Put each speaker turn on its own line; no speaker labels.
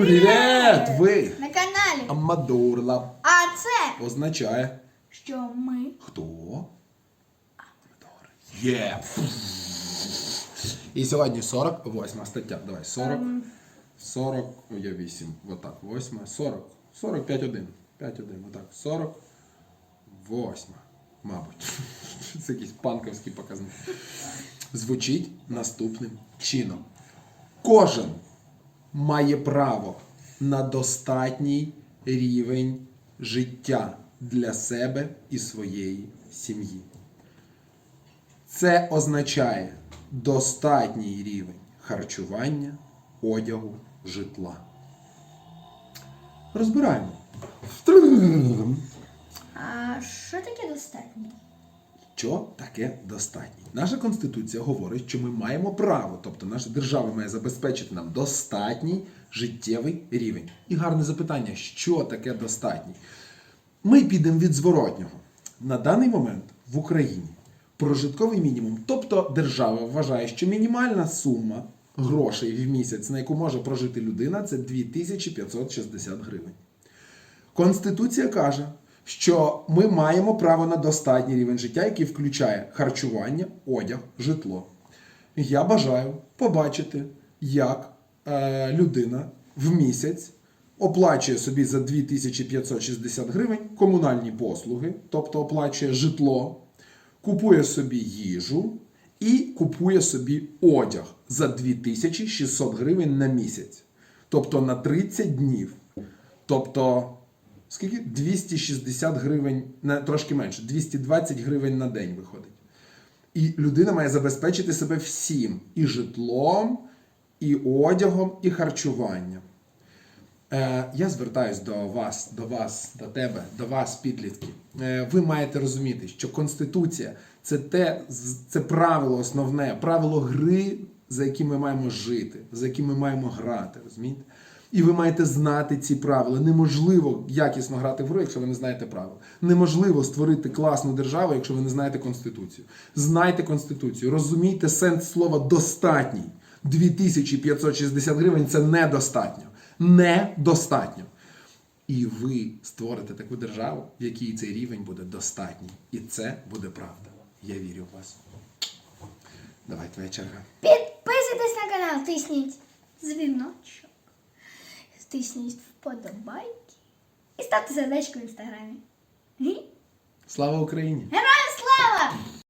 Привіт! Ви!
На каналі.
Амадурла
А це
означає
що ми
хто? Амадор. Є! І сьогодні 48 стаття. Давай, 40. 40, о, я 8. Отак, 8, 40. 45, 1. 5, 1, отак. 40. 8. Мабуть. Це якийсь панковський показник. Звучить наступним чином. Кожен має право на достатній рівень життя для себе і своєї сім'ї. Це означає достатній рівень харчування, одягу, житла. Розбираємо.
А що таке достатньо?
Що таке достатній? Наша конституція говорить, що ми маємо право, тобто наша держава має забезпечити нам достатній життєвий рівень. І гарне запитання, що таке достатній? Ми підемо від зворотнього. На даний момент в Україні прожитковий мінімум, тобто держава вважає, що мінімальна сума грошей в місяць, на яку може прожити людина, це 2560 гривень. Конституція каже, що ми маємо право на достатній рівень життя, який включає харчування, одяг, житло. Я бажаю побачити, як е, людина в місяць оплачує собі за 2560 гривень комунальні послуги, тобто оплачує житло, купує собі їжу і купує собі одяг за 2600 гривень на місяць. Тобто на 30 днів. Тобто, скільки? 260 гривень, не, трошки менше, 220 гривень на день виходить. І людина має забезпечити себе всім: і житлом, і одягом, і харчуванням. Е, я звертаюсь до вас, до вас, до тебе, до вас, підлітки. Е, ви маєте розуміти, що Конституція це те, це правило основне, правило гри, за яким ми маємо жити, за яким ми маємо грати. Розумієте? І ви маєте знати ці правила. Неможливо якісно грати в гру, якщо ви не знаєте правил. Неможливо створити класну державу, якщо ви не знаєте Конституцію. Знайте Конституцію, розумійте сенс слова достатній. 2560 гривень це недостатньо. Недостатньо. І ви створите таку державу, в якій цей рівень буде достатній. І це буде правда. Я вірю в вас. Давай, твоя черга.
Підписуйтесь на канал, тисніть дзвіночок, тисніть вподобайки і ставте сердечко в інстаграмі.
Слава Україні!